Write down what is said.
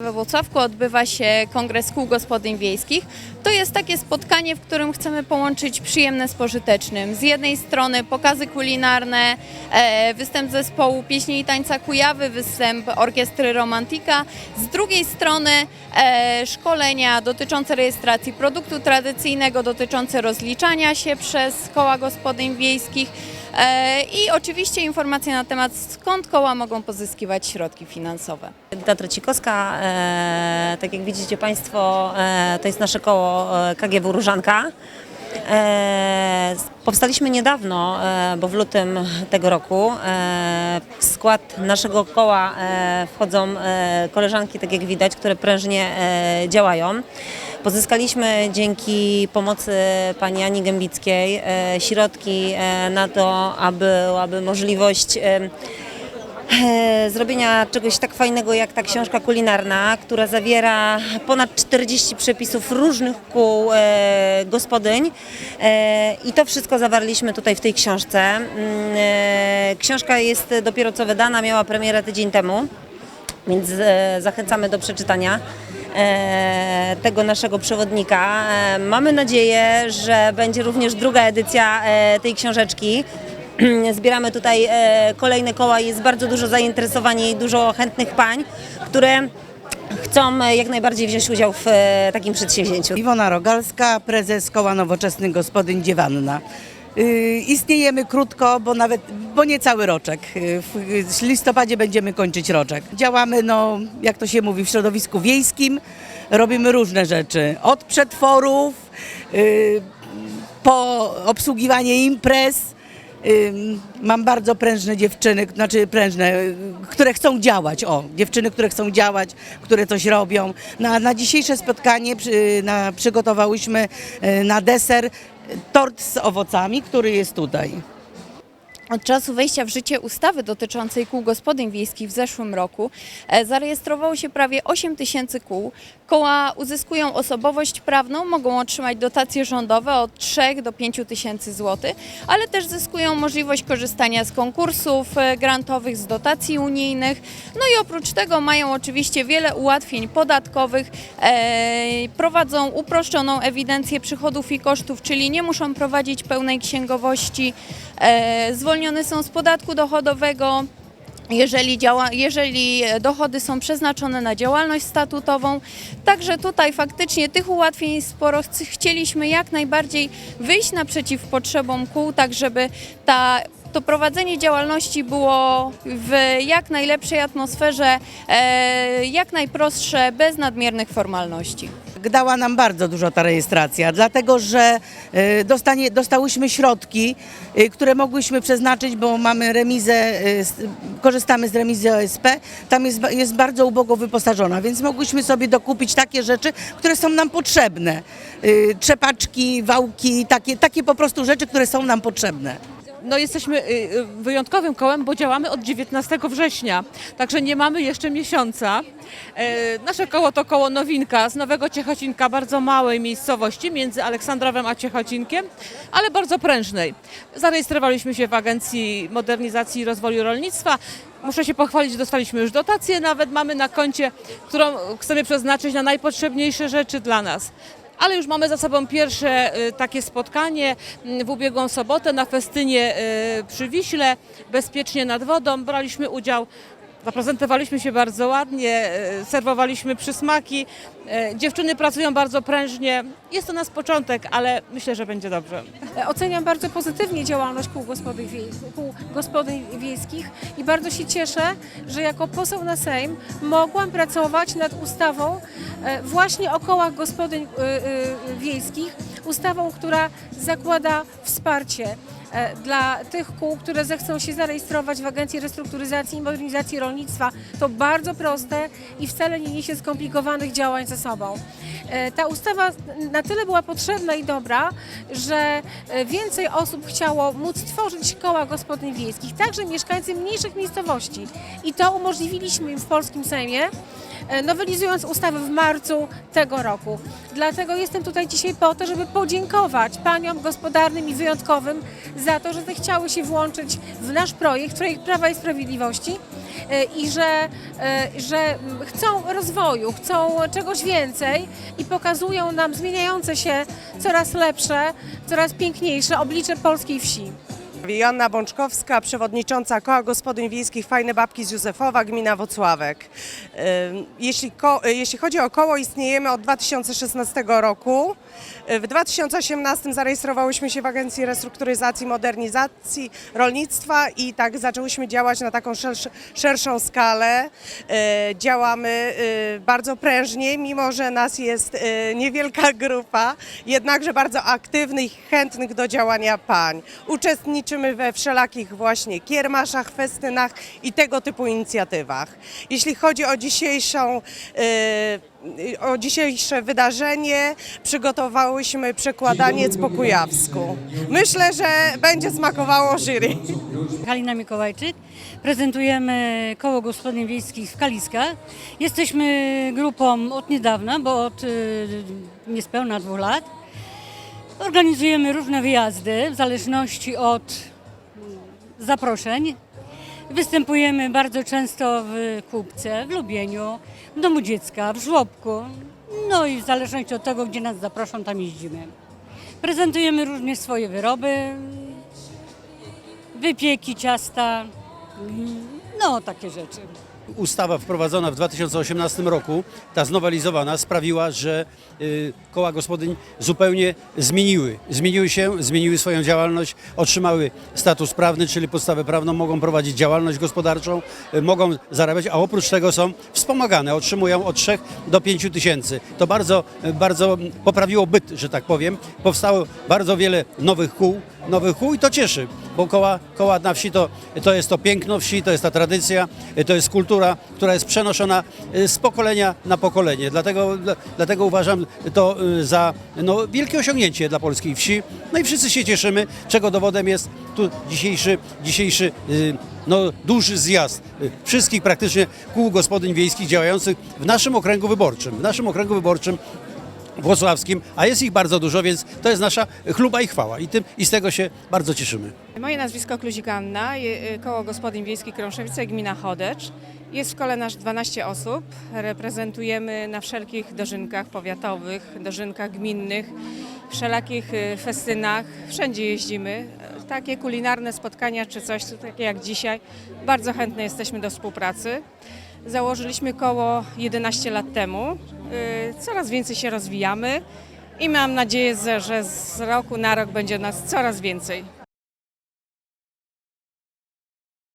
We Włocławku odbywa się Kongres Kół Gospodyń Wiejskich. To jest takie spotkanie, w którym chcemy połączyć przyjemne z pożytecznym. Z jednej strony pokazy kulinarne, e, występ zespołu pieśni i tańca Kujawy, występ orkiestry Romantika. Z drugiej strony e, szkolenia dotyczące rejestracji produktu tradycyjnego, dotyczące rozliczania się przez koła gospodyń wiejskich. E, I oczywiście informacje na temat skąd koła mogą pozyskiwać środki finansowe. Edyta Trocikowska, e, tak jak widzicie Państwo, e, to jest nasze koło KGW Różanka. E, powstaliśmy niedawno, e, bo w lutym tego roku. E, w skład naszego koła e, wchodzą e, koleżanki, tak jak widać, które prężnie e, działają. Pozyskaliśmy dzięki pomocy pani Ani Gębickiej e, środki e, na to, aby byłaby możliwość e, zrobienia czegoś tak fajnego jak ta książka kulinarna, która zawiera ponad 40 przepisów różnych kół e, gospodyń e, i to wszystko zawarliśmy tutaj w tej książce. Mm, E, książka jest dopiero co wydana, miała premierę tydzień temu, więc e, zachęcamy do przeczytania e, tego naszego przewodnika. E, Mamy nadzieję, że będzie również druga edycja e, tej książeczki. Zbieramy tutaj e, kolejne koła, jest bardzo dużo zainteresowania i dużo chętnych pań, które chcą e, jak najbardziej wziąć udział w e, takim przedsięwzięciu. Iwona Rogalska, prezes Koła Nowoczesnych Gospodyń Dziewanna. Yy, istniejemy krótko, bo nawet, bo nie cały roczek. Yy, w listopadzie będziemy kończyć roczek. Działamy, no, jak to się mówi, w środowisku wiejskim. Robimy różne rzeczy. Od przetworów, yy, po obsługiwanie imprez. Mam bardzo prężne dziewczyny, znaczy prężne, y, które chcą działać. O, dziewczyny, które chcą działać, które coś robią. Na, na dzisiejsze spotkanie przy, na, przygotowałyśmy y, na deser y, tort z owocami, który jest tutaj. Od czasu wejścia w życie ustawy dotyczącej kół gospodyń wiejskich w zeszłym roku e, zarejestrowało się prawie 8 tysięcy kół. Koła uzyskują osobowość prawną, mogą otrzymać dotacje rządowe od 3 do 5 tysięcy złotych, ale też zyskują możliwość korzystania z konkursów e, grantowych, z dotacji unijnych. No i oprócz tego mają oczywiście wiele ułatwień podatkowych, e, prowadzą uproszczoną ewidencję przychodów i kosztów, czyli nie muszą prowadzić pełnej księgowości, e, zwolnione są z podatku dochodowego. Jeżeli, działa, jeżeli dochody są przeznaczone na działalność statutową, także tutaj faktycznie tych ułatwień sporo. Chc- Chcieliśmy jak najbardziej wyjść naprzeciw potrzebom kół, tak żeby ta, to prowadzenie działalności było w jak najlepszej atmosferze, e, jak najprostsze, bez nadmiernych formalności. Dała nam bardzo dużo ta rejestracja, dlatego że y, dostanie, dostałyśmy środki, y, które mogłyśmy przeznaczyć, bo mamy remizę, s- korzystamy z remizy OSP, tam jest, jest bardzo ubogo wyposażona, więc mogłyśmy sobie dokupić takie rzeczy, które są nam potrzebne. Trzepaczki, wałki, takie, takie po prostu rzeczy, które są nam potrzebne. No jesteśmy y, y, wyjątkowym kołem, bo działamy od 19 września, także nie mamy jeszcze miesiąca. E, Nasze koło to koło Nowinka z Nowego Ciechocinka, bardzo małej miejscowości między Aleksandrowem a Ciechocinkiem, ale bardzo prężnej. Zarejestrowaliśmy się w Agencji Modernizacji i Rozwoju Rolnictwa. Muszę się pochwalić, dostaliśmy już dotację, nawet mamy na koncie, którą chcemy przeznaczyć na najpotrzebniejsze rzeczy dla nas. Ale już mamy za sobą pierwsze y, takie spotkanie mm, w ubiegłą sobotę na festynie y, przy Wiśle, bezpiecznie nad wodą. Braliśmy udział, zaprezentowaliśmy się bardzo ładnie, y, serwowaliśmy przysmaki. Y, Dziewczyny pracują bardzo prężnie. Jest to nas początek, ale myślę, że będzie dobrze. Oceniam bardzo pozytywnie działalność kół gospodyń, wiej, kół gospodyń wiejskich i bardzo się cieszę, że jako poseł na Sejm mogłam pracować nad ustawą e, właśnie o kołach gospodyń e, e, wiejskich, ustawą, która zakłada wsparcie e, dla tych kół, które zechcą się zarejestrować w Agencji Restrukturyzacji i Modernizacji Rolnictwa. To bardzo proste i wcale nie niesie skomplikowanych działań ze sobą. E, Ta ustawa na tyle była potrzebna i dobra, że e, więcej osób chciało móc tworzyć koła gospodyń wiejskich, także mieszkańcy mniejszych miejscowości. I to umożliwiliśmy im w polskim Sejmie, e, nowelizując ustawę w marcu tego roku. Dlatego jestem tutaj dzisiaj po to, żeby podziękować paniom gospodarnym i wyjątkowym za to, że zechciały się włączyć w nasz projekt, projekt Prawa i Sprawiedliwości e, i że, e, że chcą rozwoju, chcą czegoś więcej i pokazują nam zmieniające się coraz lepsze, coraz piękniejsze oblicze polskiej wsi. Joanna Bączkowska, przewodnicząca Koła Gospodyń Wiejskich Fajne Babki z Józefowa, gmina Wocławek. Jeśli, y, jeśli chodzi o koło, istniejemy od 2016 roku. Y, W 2018 zarejestrowałyśmy się w Agencji Restrukturyzacji i Modernizacji Rolnictwa i tak zaczęłyśmy działać na taką szersz, szerszą skalę. Y, Działamy bardzo prężnie, mimo że nas jest niewielka grupa, jednakże bardzo aktywnych chętnych do działania pań. Uczestniczymy we wszelakich właśnie kiermaszach, festynach i tego typu inicjatywach. Jeśli chodzi o dzisiejszą y, o dzisiejsze wydarzenie przygotowałyśmy przekładaniec po kujawsku. Myślę, że będzie smakowało jury. Halina Mikołajczyk. Prezentujemy Koło Gospodyń Wiejskich w Kaliskach. Jesteśmy grupą od niedawna, bo od y, niespełna dwóch lat. Organizujemy różne wyjazdy w zależności od zaproszeń. Występujemy bardzo często w Kupce, w Lubieniu, w Domu Dziecka, w Żłobku. No i w zależności od tego, gdzie nas zaproszą, tam jeździmy. Prezentujemy również swoje wyroby, wypieki, ciasta, no takie rzeczy. Ustawa wprowadzona w 2018 roku, ta znowelizowana, sprawiła, że y, koła gospodyń zupełnie zmieniły. Zmieniły się, zmieniły swoją działalność, otrzymały status prawny, czyli podstawę prawną, mogą prowadzić działalność gospodarczą, y, mogą zarabiać, a oprócz tego są wspomagane, otrzymują od 3 do 5 tysięcy. To bardzo, y, bardzo poprawiło byt, że tak powiem. Powstało bardzo wiele nowych kół, nowych kół i to cieszy, bo koła, koła na wsi to, to jest to piękno wsi, to jest ta tradycja, to jest kultura, która jest przenoszona y, z pokolenia na pokolenie. Dlatego, dla- dlatego uważam to y, za no, wielkie osiągnięcie dla polskiej wsi. No i wszyscy się cieszymy, czego dowodem jest tu dzisiejszy, dzisiejszy y, no, duży zjazd wszystkich praktycznie kół gospodyń wiejskich działających w naszym okręgu wyborczym. W naszym okręgu wyborczym włocławskim, a jest ich bardzo dużo, więc to jest nasza chluba i chwała i, tym, i z tego się bardzo cieszymy. Moje nazwisko Kluzik Anna, y, Koło Gospodyń Wiejskich Krąszewice, gmina Chodecz. Jest w kole nasz 12 osób. Reprezentujemy na wszelkich dożynkach powiatowych, dożynkach gminnych, wszelakich y, festynach. Wszędzie jeździmy. Takie kulinarne spotkania czy coś takie jak dzisiaj. Bardzo chętne jesteśmy do współpracy. Założyliśmy koło 11 lat temu. Y, Coraz więcej się rozwijamy i mam nadzieję, że- że z roku na rok będzie nas coraz więcej.